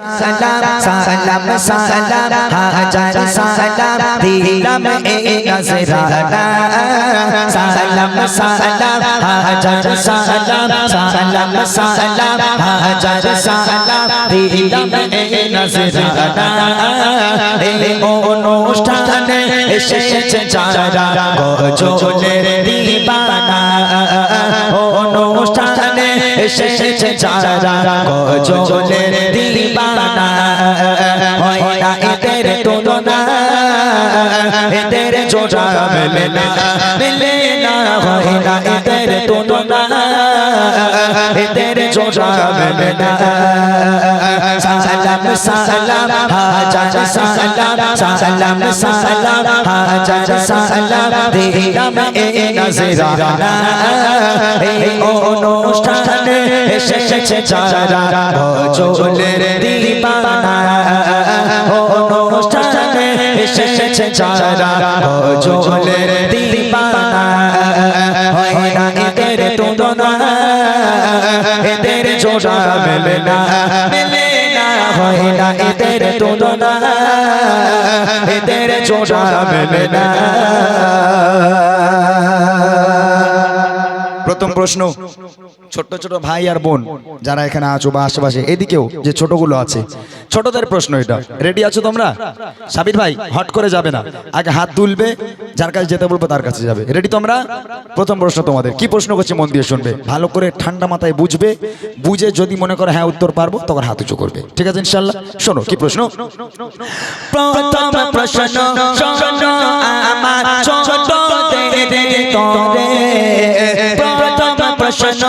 সালাম সালাম সালাম, হাজার সালাম, দিলাম এ নজরানা সালাম সালাম, হাজার সালাম সালাম সালাম, হাজার সালাম, দিলাম এ নজরানা এই অনুষ্ঠানে এসেছে যারা গজলের দিবানা। এসেছে যারা গজলের দিবানা। হয় না এদের তুলনা, এদের জোড়া মেলে না মেলে না। হয় না এদের তুলনা এদের জোড়া মেলে না। সালাম সালাম, হাজার, সালাম সালাম সালাম, হাজার, সালাম, দিলাম এ নজরানা। এই অনুষ্ঠানে এসেছে যারা ভজলের দিবানা। অনুষ্ঠানে এসেছে যারা ভজলের দিবানা। জোড়া মেলে না মেলে না, হয় না এদের তুলনা। এদের জোড়া মেলে না। প্রথম প্রশ্ন ছোট ছোট ভাই আর বোন যারা এখানে আছো বা আশেপাশে, এদিকেও যে ছোটগুলো আছে। ছোটদের প্রশ্ন এটা। রেডি আছো তোমরা? সাবির ভাই, হট করে যাবে না। আগে হাত তুলবে, যার কাছে যেতে বলব তার কাছে যাবে। রেডি তোমরা? প্রথম প্রশ্ন তোমাদের। কি প্রশ্ন করছে মন দিয়ে শুনবে? ভালো করে ঠান্ডা মাথায় বুঝবে, বুঝে যদি মনে করো হ্যাঁ উত্তর পারব, তখন হাত উঁচু করবে। ঠিক আছে ইনশাল্লাহ? শোনো, কি প্রশ্ন? প্রশ্ন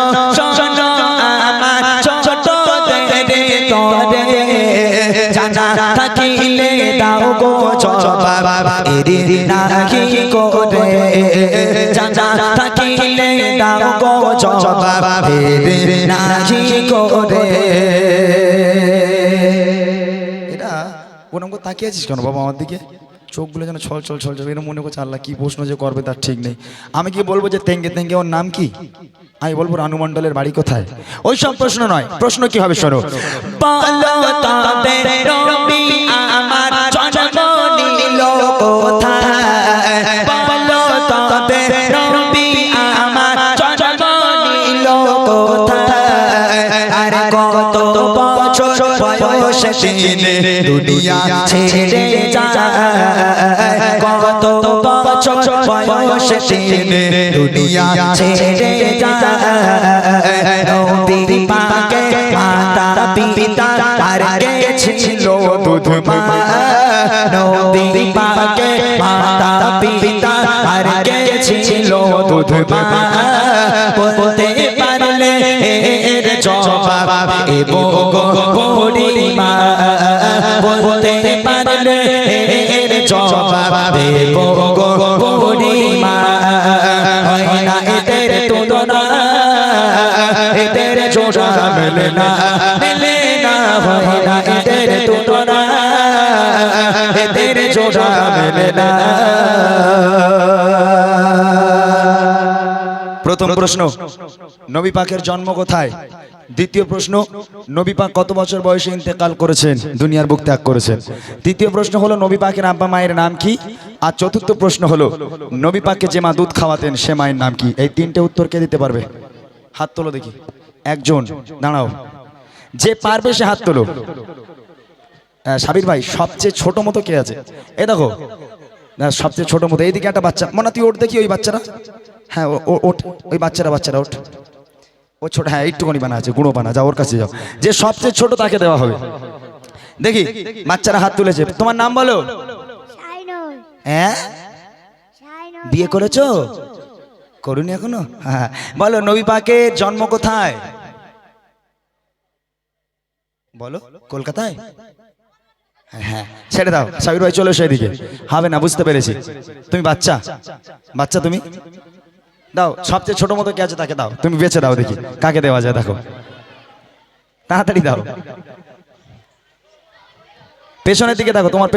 তাকিয়ে আছিস কেন বাবা আমার দিকে চোখগুলো যেন ছল ছল ছল ছল এরকম মনে করছে আল্লাহ কি প্রশ্ন যে করবে তার ঠিক নেই আমি কি বলব যে তেঙ্গে তেঙ্গে ওর নাম কি আমি বলব রানু মণ্ডলের বাড়ি কোথায়? ওই সব প্রশ্ন নয়। প্রশ্ন কি হবে শোনো দুনিয়া ছেড়ে বছর বয়সে তিনি দুনিয়া ছেড়ে যায় নবী পাকে মাতা পিতা আর কে ছিল দুধ মা নবী পাকে মাতা পিতা আর কে ছিল পারলে এর মেলে না না না এদের তুলনা এদের জোড়া না। প্রথম প্রশ্ন, নবী পাকের জন্ম কোথায়? দ্বিতীয় প্রশ্ন, নবী পাক কত বছর বয়সে ইন্তেকাল করেছেন? দুনিয়ার বুক ত্যাগ করেছেন। তৃতীয় প্রশ্ন হলো, নবী পাকের আব্বা মায়ের নাম কি? আর চতুর্থ প্রশ্ন হলো, নবী পাককে যে মা দুধ খাওয়াতেন, সে মায়ের নাম কি? এই তিনটে উত্তর কে দিতে পারবে? হাত তোলো দেখি। একজন দাঁড়াও। যে পারবে সে হাত তোলো। হ্যাঁ, সাবির ভাই সবচেয়ে ছোট মতো কে আছে? এ দেখো। না সবচেয়ে ছোট মতো। এইদিকে একটা বাচ্চা। মনে তুই ওঠ দেখি ওই বাচ্চারা হ্যাঁ ও- ও- ওঠ ওই বাচ্চারা বাচ্চারা ওঠ ও ছোট হ্যাঁ একটুখানি বানা আছে গুঁড়ো বানা যাও ওর কাছে যাও। যে সবচেয়ে ছোট তাকে দেওয়া হবে। দেখি বাচ্চারা হাত তুলেছে। তোমার নাম বলো? হ্যাঁ? বিয়ে করেছ? করুনি এখনও? হ্যাঁ। বলো নবী পাকের জন্ম কোথায়? বলো কলকাতায়? হ্যাঁ ছেড়ে দাও সাবির ভাই চলে এসো এদিকে। হবে না বুঝতে পেরেছি। তুমি বাচ্চা বাচ্চা তুমি? দাও সবচেয়ে ছোট মতো কে আছে তাকে দাও তুমি বেছে দাও দেখি কাকে দেওয়া যায় দেখো। তাড়াতাড়ি দাও। পেছনের দিকে দেখো তোমার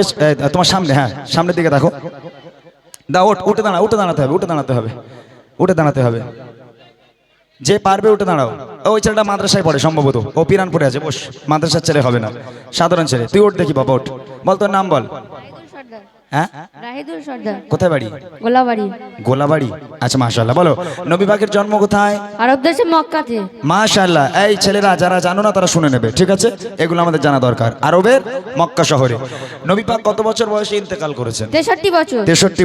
তোমার সামনে হ্যাঁ সামনের দিকে দেখো। দাও উঠে দাঁড়া উঠে দাঁড়াতে হবে উঠে দাঁড়াতে হবে উঠে দাঁড়াতে হবে। যে পারবে উঠে দাঁড়াও। ওই ছেলেটা মাদ্রাসায় পড়ে, সম্ভবত। ও পিরানপুরে আছে, বস। মাদ্রাসার ছেলে হবে না। সাধারণ ছেলে। তুই ওঠ দেখি, বাবা, ওঠ। বল, তোর নাম বল। হ্যাঁ? রাহিদুল সর্দার। কোথায় বাড়ি? গোলাবাড়ি। গোলাবাড়ি। আচ্ছা মাশাল্লাহ বলো। নবী পাকের জন্ম কোথায়? আরব দেশে মক্কাতে। মাশাল্লাহ এই ছেলেরা যারা জানো না তারা শুনে নেবে ঠিক আছে? এগুলো আমাদের জানা দরকার। আরবের মক্কা শহরে। নবী পাক কত বছর বয়সে ইন্তেকাল করেছেন?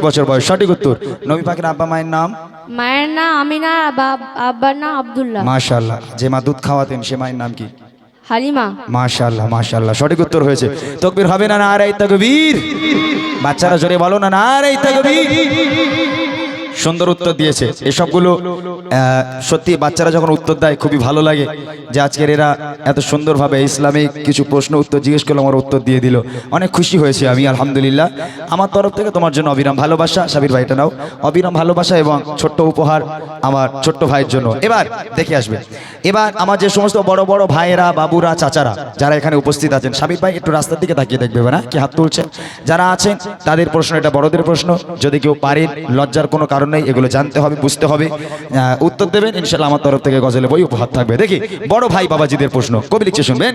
বছর। বয়স সঠিক উত্তর। নবী পাকের আব্বা মায়ের নাম? মায়ের নাম আমিনা বাব- আব্বার নাম আব্দুল্লাহ। মাশাল্লাহ যে মা দুধ খাওয়াতেন সে মায়ের নাম কি? হালিমা। মাশাল্লাহ মাশাল্লাহ সঠিক উত্তর হয়েছে। তকবীর হবে না না, আর এই তকবীর? বাচ্চারা জোরে বলো না না, আর এই তকবীর? সুন্দর উত্তর দিয়েছে। এসবগুলো সত্যি বাচ্চারা যখন উত্তর দেয়, খুবই ভালো লাগে যে আজকের এরা এত সুন্দরভাবে ইসলামিক কিছু প্রশ্ন, উত্তর জিজ্ঞেস করল, আমার উত্তর দিয়ে দিল। অনেক খুশি হয়েছি আমি, আলহামদুলিল্লাহ। আমার তরফ থেকে তোমার জন্য অবিরাম ভালোবাসা। সাবির ভাইটা নাও। অবিরাম ভালোবাসা এবং ছোট্ট উপহার আমার ছোট্ট ভাইয়ের জন্য। এবার দেখে আসবে। এবার আমার যে সমস্ত বড় বড় ভাইয়েরা, বাবুরা, চাচারা, যারা এখানে উপস্থিত আছেন, সাবির ভাই একটু রাস্তার দিকে তাকিয়ে দেখবে না? কি হাত তুলছেন? যারা আছেন, তাদের প্রশ্ন, এটা বড়দের প্রশ্ন। যদি কেউ পারেন, লজ্জার কোনো কারণ নেই এগুলো জানতে হবে, বুঝতে হবে। উত্তর দেবেন ইনশাল্লাহ আমার তরফ থেকে গজলে বই উপহার থাকবে। দেখি, বড় ভাই বাবাজিদের প্রশ্ন। কবি লিখছে, শুনবেন?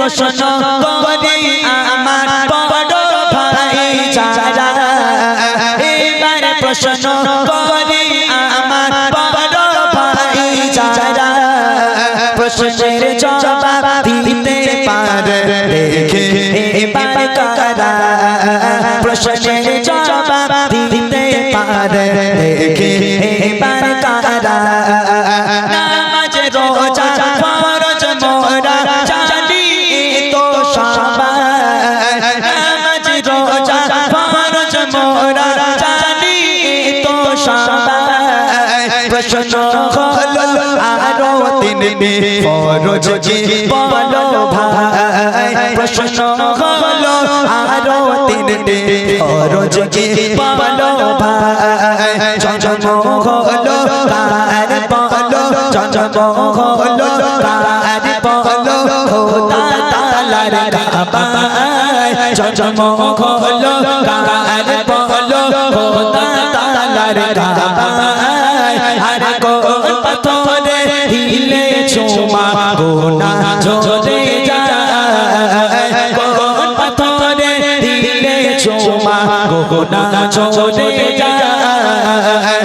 প্রশ্ন প্রশ্ন পারে দেখে এবার কারা? নামাজ রোজা, ফরজ মোরা প্রশ্ন আরও তিনটি ফরজ কি বলো বলো ভাই? জন্ম হলো কার বলো জন্ম হলো কার বলো খোদা তালার কাবায় জন্ম হলো কার বলো খোদা তালার কাবায় আর কোন পাথরে দিলে চুমা গোনা ঝরে যায় কোন পাথরে দিলে চুমা গোনা ঝরে যায়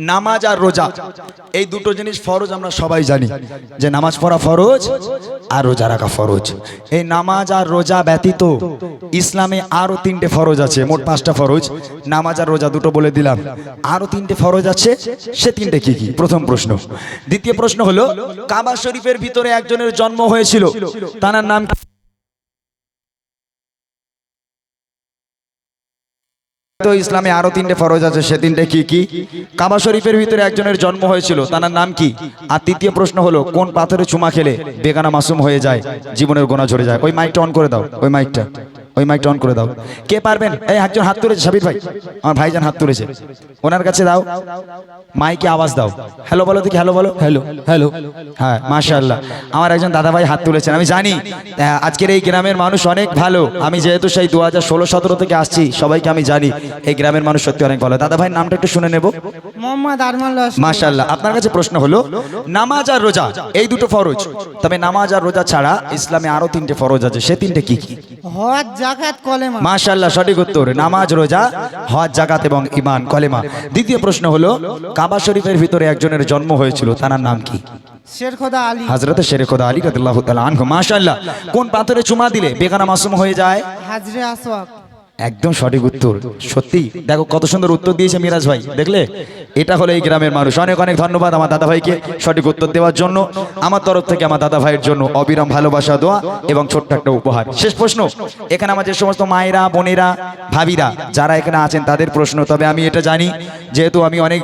নামাজ আর রোজা। এই দুটো জিনিস ফরজ আমরা সবাই জানি। যে নামাজ পড়া ফরজ আর রোজা রাখা ফরজ। এই নামাজ আর রোজা ব্যতীত ইসলামে আরও তিনটে ফরজ আছে, মোট পাঁচটা ফরজ। নামাজ আর রোজা দুটো বলে দিলাম। আরও তিনটে ফরজ আছে, সে তিনটে কি কি? প্রথম প্রশ্ন। দ্বিতীয় প্রশ্ন হলো, কাবা শরীফের ভিতরে একজনের জন্ম হয়েছিল। তার নাম তো ইসলামে আরও তিনটে ফরজ আছে, সে তিনটে কি কি? কাবা শরীফের ভিতরে একজনের জন্ম হয়েছিল, তার নাম কি? আর তৃতীয় প্রশ্ন হলো, কোন পাথরে চুমা খেলে বেগানা মাসুম হয়ে যায়? জীবনের গোনা ঝরে যায়। ওই মাইকটা অন করে দাও, ওই মাইকটা ওই মাইকটা অন করে দাও। কে পারবেন? এই একজন হাত তুলেছে সাবির ভাই। আমার ভাইজান হাত তুলেছে। ওনার কাছে দাও। মাইকে আওয়াজ দাও। হ্যালো বলো দেখি হ্যালো বলো। হ্যালো হ্যালো হ্যাঁ মাশাআল্লাহ। আমার একজন দাদা ভাই হাত তুলেছেন। আমি জানি আজকের এই গ্রামের মানুষ অনেক ভালো। আমি যেহেতু সেই দু হাজার ষোলো সতেরো থেকে আসছি সবাইকে আমি জানি এই গ্রামের মানুষ সত্যি অনেক ভালো। দাদা ভাই নামটা একটু শুনে নেব। মোহাম্মদ আরমান লস্কর। মাশাআল্লাহ। আপনার কাছে প্রশ্ন হলো নামাজ আর রোজা এই দুটো ফরজ। তবে নামাজ আর রোজা ছাড়া ইসলামে আরও তিনটে ফরজ আছে সে তিনটে কি? কি হজ জাকাত কলেমা। মাশাআল্লাহ সঠিক উত্তর। নামাজ রোজা হজ জাকাত এবং ইমান কলেমা। দ্বিতীয় প্রশ্ন হলো কাবা শরীফের ভিতরে একজনের জন্ম হয়েছিল তার নাম কি? শের খোদা আলী। হযরত শেরে খোদা আলী রাদিয়াল্লাহু তাআলা আনহু। মাশাআল্লাহ কোন পাথরে চুমা দিলে বেগানা মাসুম হয়ে যায়? হাজরে আসওয়াক। একদম সঠিক উত্তর। সত্যি দেখো কত সুন্দর উত্তর দিয়েছে মিরাজ ভাই। দেখলে? এটা হলো এই গ্রামের মানুষ। অনেক অনেক ধন্যবাদ আমার দাদা ভাইকে সঠিক উত্তর দেওয়ার জন্য। আমার তরফ থেকে আমার দাদা ভাইয়ের জন্য অবিরাম ভালোবাসা, দোয়া এবং ছোট্ট একটা উপহার। শেষ প্রশ্ন। এখানে আমার যে সমস্ত মায়েরা, বোনেরা, ভাবিরা, যারা এখানে আছেন, তাদের প্রশ্ন। তবে আমি এটা জানি, যেহেতু আমি অনেক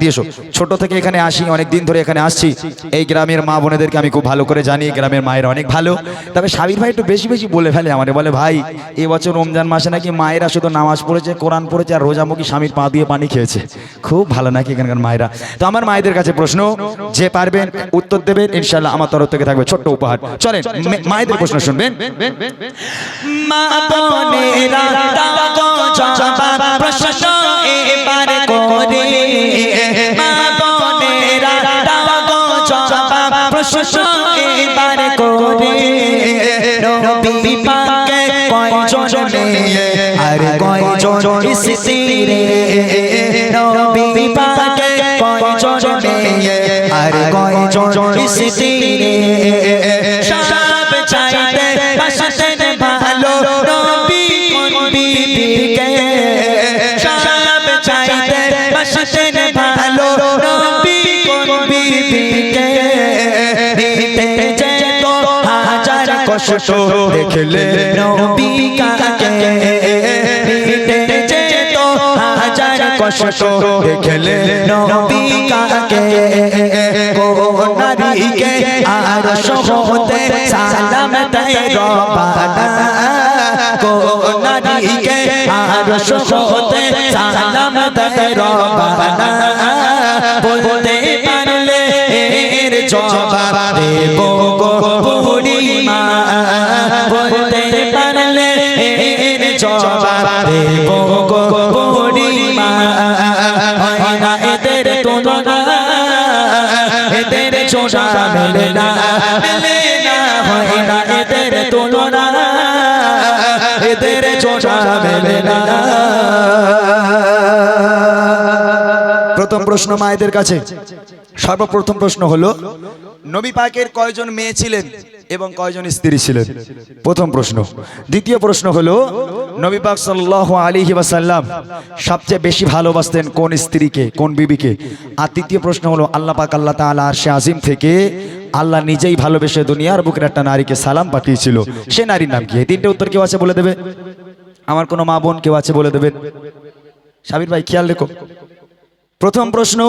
দিয়েছ। ছোট থেকে এখানে আসি, অনেক দিন ধরে এখানে আসছি। এই গ্রামের মা বোনেদেরকে আমি খুব ভালো করে জানি গ্রামের মায়েরা অনেক ভালো। তবে সাবির ভাই একটু বেশি বেশি বলে ফেলে আমাদের বলে, ভাই, এবছর রমজান মাসে নাকি মায়েরা শুধু নামাজ পড়েছে, কোরআন পড়েছে আর রোজামুখী স্বামীর পা দিয়ে পানি খেয়েছে? খুব ভালো নাকি এখানকার মায়েরা? তো আমার মায়েদের কাছে প্রশ্ন, যে পারবেন উত্তর দেবেন ইনশাল্লাহ আমার তরফ থেকে থাকবে ছোট্ট উপহার। চলেন মায়েদের প্রশ্ন শুনবেন। প্রশ্ন এবার করে। মা বোনেরা দাও জবাব প্রশ্ন এবার করে। নবী পাকে কয়জন আর কয়জন স্ত্রী নবী পাকে কয়জন মেয়ে আর কয়জন স্ত্রী সব চাইতে বাসতেন ভালো নবী কোন বিবিকে সব চাইতে বাসতেন ভালো নবী কোন বিবিকে নিতে যেত হাজার কষ্ট দেখলে নবী কাকে কষ্ট দেখলে নবী কাকে নারীকে আর সহতে সালাম দেয় রবানা কোন নারীকে আর সহতে সালাম দেয় রবানা বলতে পারলে এর জবাব দেব গো বুড়িমা বলতে পারলে এর জবাব দেব গো প্রথম প্রশ্ন মায়েদের কাছে। সর্বপ্রথম প্রশ্ন হলো, নবী পাকের কয়জন মেয়ে ছিলেন এবং কয়জন স্ত্রী ছিলেন? প্রথম প্রশ্ন। দ্বিতীয় প্রশ্ন হলো, নবী পাক সাল্লাল্লাহু আলাইহি ওয়াসাল্লাম সবচেয়ে বেশি ভালোবাসতেন কোন স্ত্রীকে, কোন বিবিকে? আর তৃতীয় প্রশ্ন হলো, আল্লাহ পাক, আল্লাহ তাআলা আরশে আজিম থেকে আল্লাহ নিজেই ভালোবেসে দুনিয়ার বুকের একটা নারীকে সালাম পাঠিয়েছিল। সে নারীর নাম কি? এই তিনটে উত্তর কেউ আছে বলে দেবে? আমার কোনো মা বোন কেউ আছে বলে দেবেন? সাবির ভাই খেয়াল রেখো। প্রথম প্রশ্ন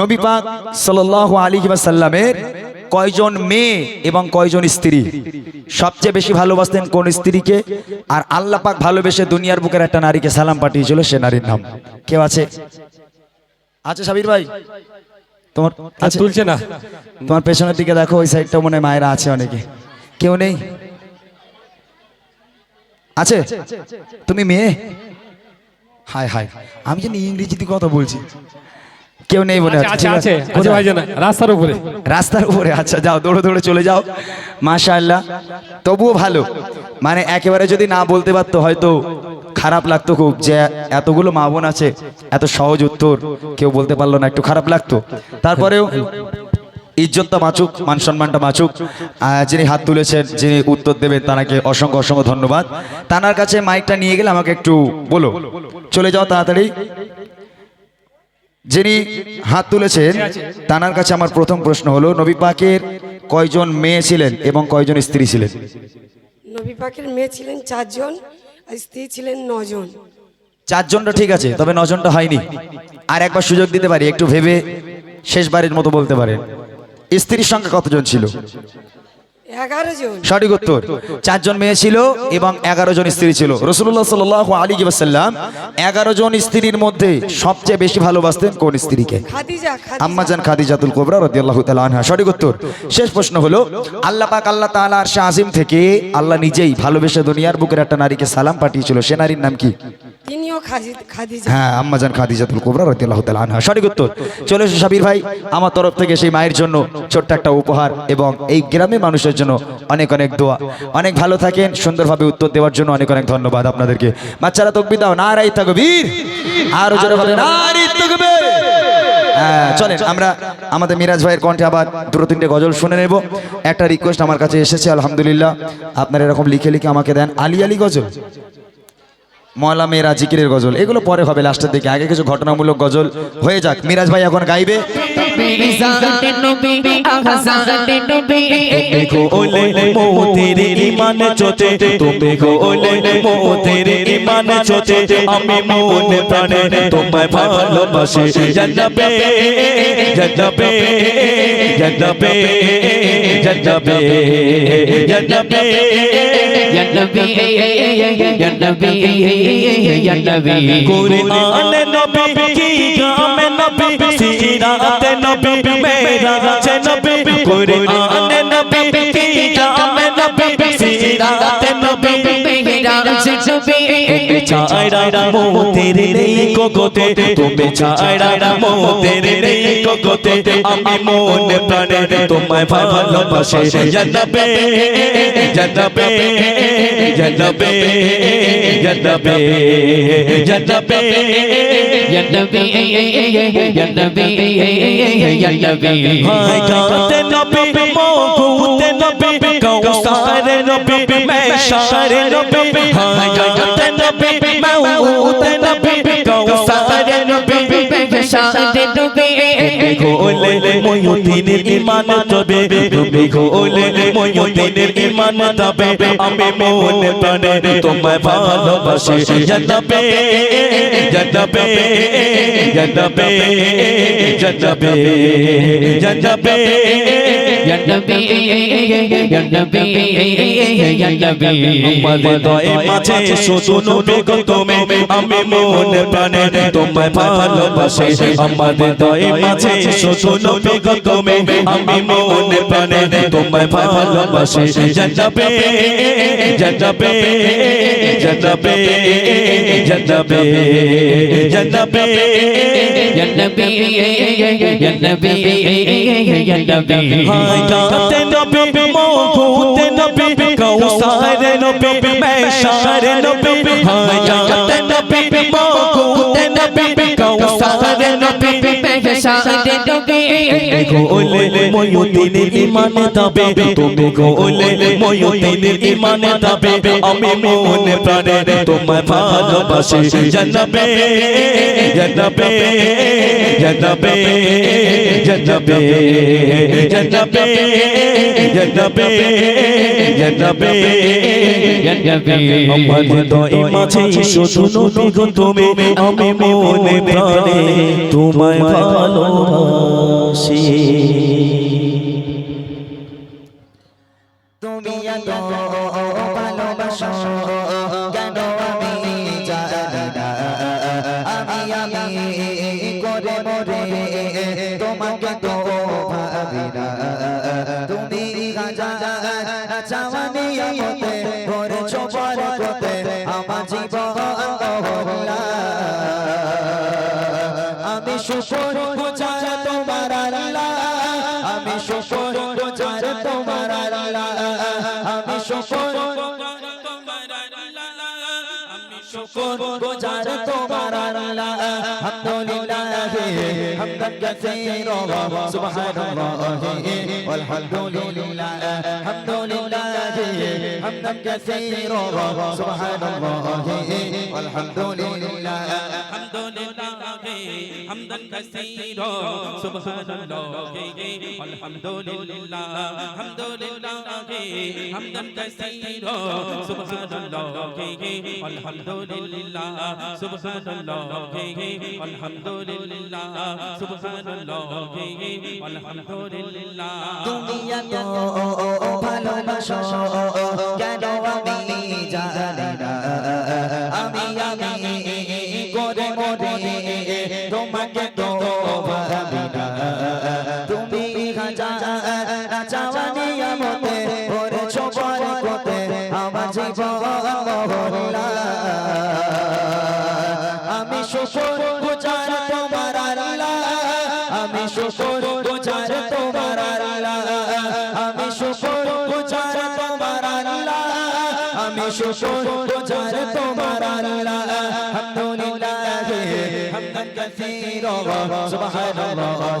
নবী পাক সাল্লাল্লাহু আলাইহি ওয়াসাল্লামের কয়জন মেয়ে এবং কয়জন স্ত্রী? সবচেয়ে বেশি ভালোবাসতেন কোন স্ত্রীকে? আর আল্লাহ পাক ভালোবেসে দুনিয়ার বুকের একটা নারীকে সালাম পাঠিয়েছিল সে নারীর নাম। কেউ আছে? আছে সাবির ভাই? তোমার তুলছে না। তোমার পেছনের দিকে দেখো ওই সাইডটা মনে হয় মায়েরা আছে অনেকে। কেউ নেই? আছে? তুমি মেয়ে? হায় হায় আমি জানি ইংরেজিতে কথা বলছি। কেউ নেই আছে কোথায়? ভাই জানা রাস্তার উপরে। রাস্তার উপরে আচ্ছা যাও দৌড়ে দৌড়ে চলে যাও। মাশাআল্লাহ। তবুও ভালো। মানে একেবারে যদি না বলতে পারতো হয়তো খারাপ লাগতো খুব যে এতগুলো মা বোন আছে এত সহজ উত্তর কেউ বলতে পারল না একটু খারাপ লাগতো। তারপরেও ইজ্জতটা বাঁচুক মান সম্মানটা বাঁচুক যিনি হাত তুলেছেন যিনি উত্তর দেবেন তানাকে অসংখ্য অসংখ্য ধন্যবাদ। তানার কাছে মাইকটা নিয়ে গেলে আমাকে একটু বলো। চলে যাও তাড়াতাড়ি। যিনি হাত তুলেছেন তানার কাছে আমার প্রথম প্রশ্ন হলো নবী পাকের কয়জন মেয়ে ছিলেন এবং কয়জন স্ত্রী ছিলেন? নবী পাকের মেয়ে ছিলেন চারজন আর স্ত্রী ছিলেন নজন। চারজনটা ঠিক আছে তবে নজনটা হয়নি। আর একবার সুযোগ দিতে পারি একটু ভেবে শেষবারের মতো বলতে পারেন। স্ত্রীর সংখ্যা কতজন ছিল? এগারো জন। সঠিক উত্তর। চারজন মেয়ে ছিল এবং এগারো জন স্ত্রী ছিল। রসুল্লাহ সাল আলী সাল্লাম এগারো জন স্ত্রীর মধ্যে সবচেয়ে বেশি ভালোবাসতেন কোন স্ত্রীকে? আম্মাজান খাদিজাতুল কোবরা রাদিয়াল্লাহু আনহা। সঠিক উত্তর। শেষ প্রশ্ন হলো আল্লাহ পাক আল্লাহ তাআলা আর আজিম থেকে আল্লাহ নিজেই ভালোবেসে দুনিয়ার বুকের একটা নারীকে সালাম পাঠিয়েছিল। সে নারীর নাম কি? হ্যাঁ চলে এসো সাবির ভাই আমার তরফ থেকে সেই মায়ের জন্য ছোট্ট একটা উপহার এবং এই মানুষের জন্য অনেক অনেক দোয়া। অনেক ভালো থাকেন সুন্দরভাবে উত্তর দেওয়ার জন্য অনেক অনেক ধন্যবাদ আপনাদেরকে। বাচ্চারা তকবি দাও নারাই তাকবীর। আরও জোরে হ্যাঁ, চলেন আমরা আমাদের মিরাজ ভাইয়ের কণ্ঠে আবার দুটো তিনটে গজল শুনে নেব। একটা রিকোয়েস্ট আমার কাছে এসেছে আলহামদুলিল্লাহ। আপনারা এরকম লিখে লিখে আমাকে দেন। আলি আলী গজল। ময়লা মেয়েরা জিকিরের গজল। এগুলো পরে হবে লাস্টের দিকে। আগে কিছু ঘটনামূলক গজল। হয়ে যাক। মিরাজ ভাই এখন গাইবে। আমি মনে প্রাণে তোমায় ভালোবাসি। জানাবে জানাবে জানাবে জানাবে জানাবে জানাবে জানাবে জন্নবে কুরআন নবী কি গাম নবী সিরাত নবী মেরাজ নবী কুরআন নবী কি গাম নবী সিরাত নবী ছাড়া মোতের নেই কোকোতে তুমি ছাড়া মোতের নেই কোকোতে আমি মন প্রাণে তোমায় ভালোবাসি। জন্নবে জন্নবে জন্নবে জন্নবে জন্নবে হায় গাতে নবী কৌসারে নবী মেশারে নবী গাতে নবী মকুতে নবী কৌসারে নবী গোলে ময়ুদ্দিনের ইমান তবে তুমি গোলে ময়ুদ্দিনের ইমান তবে আমি মনে প্রাণে তোমায় ভালোবাসি জন্নবে জন্নবে জন্নবে জন্নবে জন্নবে আমাদের দয়ে মাঝে শুধু নবী গো তুমি আমি মনে প্রাণে তোমায় ভালোবাসি আমাদের দয়ে মাঝে শুধু নবী গো তুমি আমি মনে প্রাণে তোমায় ভালোবাসি জন্নবে জন্নবে জন্নবে জন্নবে জন্নবে হায় গাতে নবী মকুতে নবী কৌসারে নবী মেশারে নবী হায় গাতে নবী মকুতে নবী কৌসারে নবী গোলে ময়ুদ্দিনের ইমানে তবে তুমি গোলে ময়ুদ্দিনের ইমানে তবে আমি মনে প্রাণে তোমায় ভালোবাসি জন্নবে জন্নবে জন্নবে জন্নবে জন্নবে জন্নবে জন্নবে আমাদের দয়ে মাঝে শুধু নবী গো তুমি আমি মনে প্রাণে তোমায় ভালোবাসি। شکر گزار تمہارا اللہ الحمدللہ حمدا کثیرا سبحان اللہ والحمدللہ الحمدللہ حمدا کثیرا سبحان اللہ والحمدللہ الحمدللہ হামদান কাসীরা সুবহানাল্লাহ আলহামদুলিল্লাহ হামদুলিল্লাহ হামদান কাসীরা সুবহানাল্লাহ আলহামদুলিল্লাহ সুবহানাল্লাহ আলহামদুলিল্লাহ সুবহানাল্লাহ আলহামদুলিল্লাহ দুনিয়া তো ভালোবাসো كثيرا سبحان الله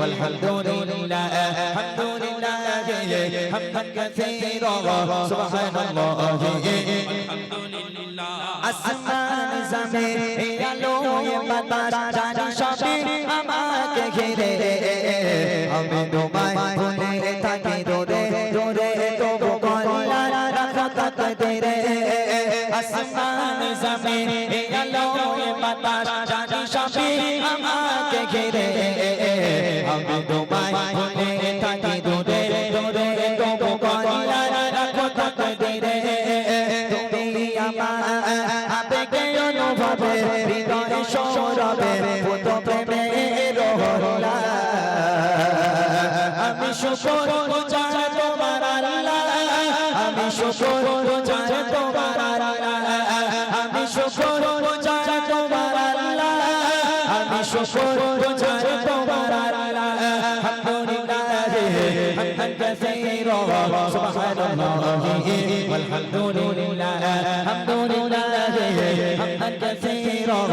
والحمد لله الحمد لله حمدا كثيرا سبحان الله আলহামদুলিল্লাহ আসমান জমিন আলো বাতাস জানি সবই আমাকে ঘিরে আমি তোমায় ভুলে থাকি দূরে দূরে তবু কল্যাণ রাখো তাকদীরে আসমান জমিন আলো বাতাস জানি সবই আমাকে ঘিরে। আমি তোমায়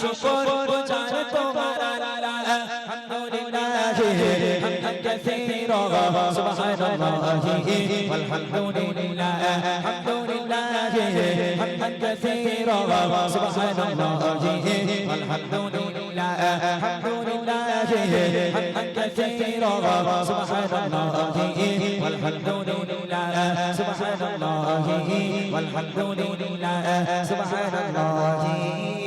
শুকর জান তোমার আল্লাহ। আলহামদুলিল্লাহ হামদান কাসীরা সুবহানাল্লাহ আলহামদুলিল্লাহ আলহামদুলিল্লাহ হামদান কাসীরা সুবহানাল্লাহ, আলহামদুলিল্লাহ আলহামদুলিল্লাহ হামদান কাসীরা সুবহানাল্লাহ আলহামদুলিল্লাহ সুবহানাল্লাহ আলহামদুলিল্লাহ সুবহানাল্লাহ